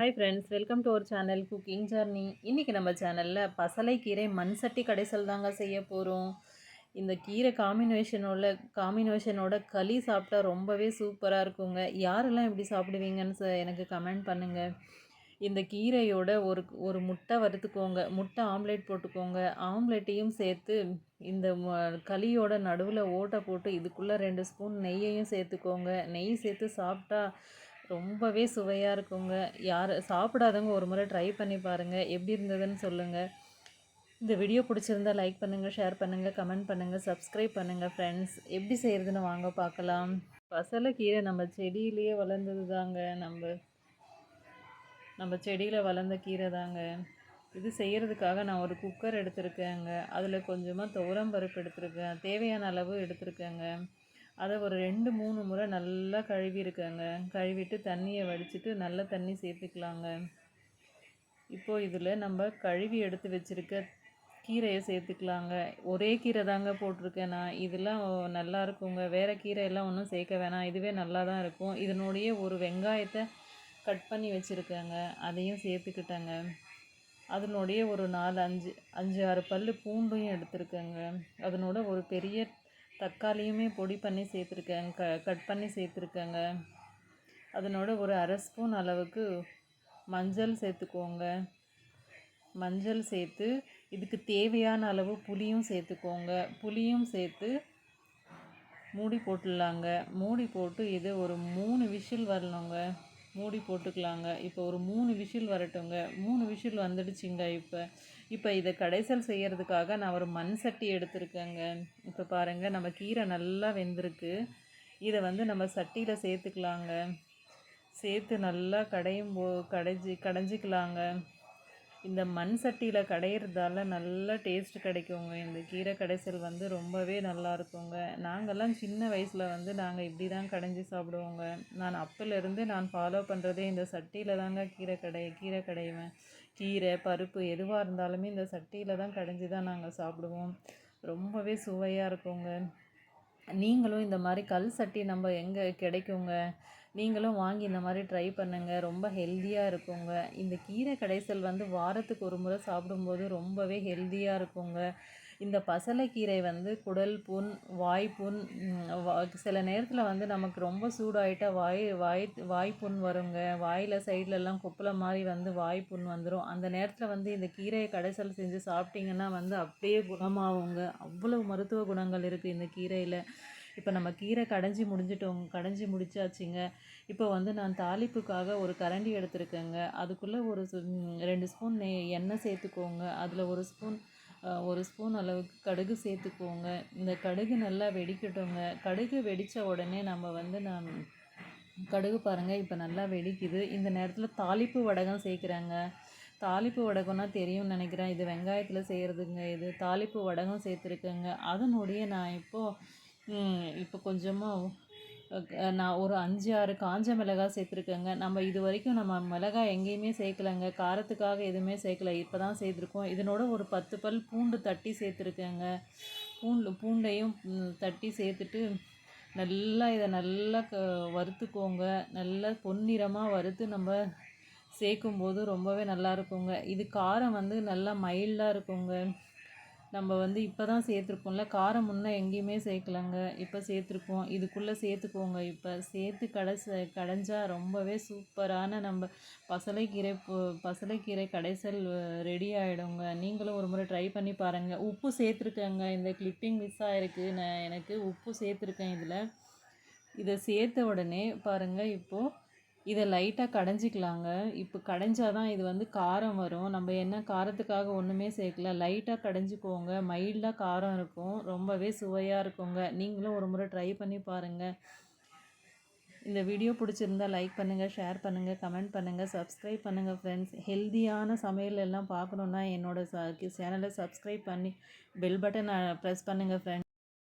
Hi friends welcome to our channel cooking journey இன்றைக்கி நம்ம சேனலில் பசலைக்கீரை மண் சட்டி கடைசல் தாங்க செய்ய போகிறோம் இந்த கீரை காம்பினேஷனோட காம்பினேஷனோட களி சாப்பிட்டா ரொம்பவே சூப்பராக இருக்குங்க. யாரெல்லாம் இப்படி சாப்பிடுவீங்கன்னு எனக்கு கமெண்ட் பண்ணுங்கள் இந்த கீரையோட ஒரு ஒரு முட்டை வறுத்துக்கோங்க. முட்டை ஆம்லேட் போட்டுக்கோங்க. ஆம்லேட்டையும் சேர்த்து இந்த களியோட நடுவில் ஓட்டை போட்டு இதுக்குள்ளே ரெண்டு ஸ்பூன் நெய்யையும் சேர்த்துக்கோங்க. நெய் சேர்த்து சாப்பிட்டா ரொம்பவே சுவையாக இருக்குங்க. யார் சாப்பிடாதவங்க ஒரு முறை ட்ரை பண்ணி பாருங்கள் எப்படி இருந்ததுன்னு சொல்லுங்கள் இந்த வீடியோ பிடிச்சிருந்தா லைக் பண்ணுங்கள் ஷேர் பண்ணுங்கள் கமெண்ட் பண்ணுங்கள் சப்ஸ்கிரைப் பண்ணுங்கள் ஃப்ரெண்ட்ஸ் எப்படி செய்கிறதுன்னு வாங்க பார்க்கலாம். பசலைக்கீரை கீரை நம்ம செடியிலேயே வளர்ந்தது தாங்க நம்ம நம்ம செடியில் வளர்ந்த கீரை தாங்க. இது செய்கிறதுக்காக நான் ஒரு குக்கர் எடுத்திருக்கேங்க. அதில் கொஞ்சமாக துவரம் பருப்பு எடுத்திருக்கேன். தேவையான அளவு எடுத்திருக்கேங்க. அதை ஒரு ரெண்டு மூணு முறை நல்லா கழுவிருக்கேங்க கழுவிட்டு தண்ணியை வடிச்சிட்டு நல்ல தண்ணி சேர்த்துக்கலாங்க. இப்போது இதில் நம்ம கழுவி எடுத்து வச்சுருக்க கீரையை சேர்த்துக்கலாங்க. ஒரே கீரை தாங்க போட்டிருக்கேன் நான். இதெல்லாம் நல்லா இருக்குங்க. வேறு கீரை எல்லாம் ஒன்றும் சேர்க்க வேணாம். இதுவே நல்லா தான் இருக்கும். இதனுடைய ஒரு வெங்காயத்தை கட் பண்ணி வச்சுருக்கேங்க. அதையும் சேர்த்துக்கிட்டேங்க. அதனுடைய ஒரு நாலு அஞ்சு அஞ்சு ஆறு பல் பூண்டும் எடுத்துருக்கேங்க. அதனோட ஒரு பெரிய தக்காளியுமே பொடி பண்ணி சேர்த்துருக்கேன் க கட் பண்ணி சேர்த்துருக்கேங்க. அதனோட ஒரு அரை ஸ்பூன் அளவுக்கு மஞ்சள் சேர்த்துக்கோங்க. மஞ்சள் சேர்த்து இதுக்கு தேவையான அளவு புளியும் சேர்த்துக்கோங்க. புளியும் சேர்த்து மூடி போட்டுடலாங்க. மூடி போட்டு இது ஒரு மூணு விஷில் வரணுங்க. மூடி போட்டுக்கலாங்க. இப்போ ஒரு மூணு விஷில் வரட்டுங்க. மூணு விஷில் வந்துடுச்சுங்க இப்போ. இப்போ இதை கடைசல் செய்கிறதுக்காக நான் ஒரு மண் சட்டி எடுத்திருக்கேங்க. இப்போ பாருங்கள் நம்ம கீரை நல்லா வெந்திருக்கு. இதை வந்து நம்ம சட்டியில் சேர்த்துக்கலாங்க. சேர்த்து நல்லா கடையும் போ கடைஞ்சி கடைஞ்சிக்கலாங்க. இந்த மண் சட்டியில் கடையிறதால நல்ல டேஸ்ட் கிடைக்குங்க. இந்த கீரை கடைசல் வந்து ரொம்பவே நல்லா இருக்குங்க. நாங்கள்லாம் சின்ன வயசில் வந்து நாங்கள் இப்படி தான் கடைஞ்சி சாப்பிடுவோங்க. நான் அப்போலேருந்து நான் ஃபாலோ பண்ணுறதே இந்த சட்டியில் தாங்க கீரை கடை கீரை கடைவேன் கீரை பருப்பு எதுவாக இருந்தாலுமே இந்த சட்டியில் தான் கடைஞ்சி தான் நாங்கள் சாப்பிடுவோம். ரொம்பவே சுவையாக இருக்குங்க. நீங்களும் இந்த மாதிரி கல் சட்டி நம்ம எங்கே கிடைக்குங்க? நீங்களும் வாங்கி இந்த மாதிரி ட்ரை பண்ணுங்கள் ரொம்ப ஹெல்த்தியாக இருக்குங்க. இந்த கீரை கடைசல் வந்து வாரத்துக்கு ஒரு முறை சாப்பிடும்போது ரொம்பவே ஹெல்த்தியாக இருக்குங்க. இந்த பசலைக்கீரை வந்து குடல் புண் வாய் புண் சில நேரத்தில் வந்து நமக்கு ரொம்ப சூடாயிட்டா வாய் வாய் வாய் புண் வருங்க. வாயில் சைட்லலாம் கொப்பளை மாதிரி வந்து வாய் புண் வந்துடும் அந்த நேரத்தில் வந்து இந்த கீரையை கடைசல் செஞ்சு சாப்பிட்டிங்கன்னா வந்து அப்படியே குணமாகுங்க. அவ்வளோ மருத்துவ குணங்கள் இருக்குது இந்த கீரையில். இப்போ நம்ம கீரை கடைஞ்சி முடிஞ்சிட்டோம் கடைஞ்சி முடிச்சாச்சுங்க. இப்போ வந்து நான் தாளிப்புக்காக ஒரு கரண்டி எடுத்துருக்கேங்க. அதுக்குள்ளே ஒரு ரெண்டு ஸ்பூன் நெய் எண்ணெய் சேர்த்துக்கோங்க. அதில் ஒரு ஸ்பூன் ஒரு ஸ்பூன் அளவுக்கு கடுகு சேர்த்துக்கோங்க. இந்த கடுகு நல்லா வெடிக்கட்டுங்க. கடுகு வெடித்த உடனே நம்ம வந்து நான் கடுகு பாருங்கள் இப்போ நல்லா வெடிக்குது. இந்த நேரத்தில் தாளிப்பு வடகம் சேர்க்குறாங்க. தாளிப்பு வடகம்னா தெரியும்னு நினைக்கிறேன். இது வெங்காயத்தில் செய்கிறதுங்க இது தாளிப்பு வடகம் சேர்த்துருக்கேங்க. அதனுடைய நான் இப்போது இப்போ கொஞ்சமாக நான் ஒரு அஞ்சு ஆறு காஞ்ச மிளகாய் சேர்த்துருக்கேங்க. நம்ம இது வரைக்கும் நம்ம மிளகாய் எங்கேயுமே சேர்க்கலைங்க. காரத்துக்காக எதுவுமே சேர்க்கல. இப்போ தான் சேர்த்துருக்கோம். இதனோட ஒரு பத்து பல் பூண்டு தட்டி சேர்த்துருக்கேங்க. பூண்டு பூண்டையும் தட்டி சேர்த்துட்டு நல்லா இதை நல்லா க வறுத்துக்கோங்க. நல்லா பொன்னிறமாக வறுத்து நம்ம சேர்க்கும்போது ரொம்பவே நல்லா இருக்குங்க. இது காரம் வந்து நல்லா மைல்டாக இருக்குங்க. நம்ம வந்து இப்போ தான் சேர்த்துருக்கோம்ல காரம் முன்னே எங்கேயுமே சேர்க்கலங்க. இப்போ சேர்த்துருக்கோம் இதுக்குள்ளே சேர்த்துக்கோங்க. இப்போ சேர்த்து கடைச கடைஞ்சா ரொம்பவே சூப்பரான நம்ம பசலைக்கீரை பசலைக்கீரை கடைசல் ரெடி ஆகிடுங்க நீங்களும் ஒரு முறை ட்ரை பண்ணி பாருங்கள் உப்பு சேர்த்துருக்கேங்க. இந்த கிளிப்பிங் மிஸ் ஆகிருக்கு நான் எனக்கு உப்பு சேர்த்துருக்கேன் இதில். இதை சேர்த்த உடனே பாருங்கள் இப்போது இதை லைட்டாக கடைஞ்சிக்கலாங்க. இப்போ கடைஞ்சால் தான் இது வந்து காரம் வரும். நம்ம என்ன காரத்துக்காக ஒன்றுமே சேர்க்கல. லைட்டாக கடைஞ்சிக்கோங்க. மைல்டாக காரம் இருக்கும். ரொம்பவே சுவையாக இருக்குங்க. நீங்களும் ஒரு முறை ட்ரை பண்ணி பாருங்கள் இந்த வீடியோ பிடிச்சிருந்தா லைக் பண்ணுங்கள் ஷேர் பண்ணுங்கள் கமெண்ட் பண்ணுங்கள் சப்ஸ்கிரைப் பண்ணுங்கள் ஃப்ரெண்ட்ஸ் ஹெல்த்தியான சமையல் எல்லாம் பார்க்கணுன்னா என்னோடய சேனலை சப்ஸ்கிரைப் பண்ணி பெல் பட்டன் ப்ரெஸ் பண்ணுங்கள் ஃப்ரெண்ட்ஸ்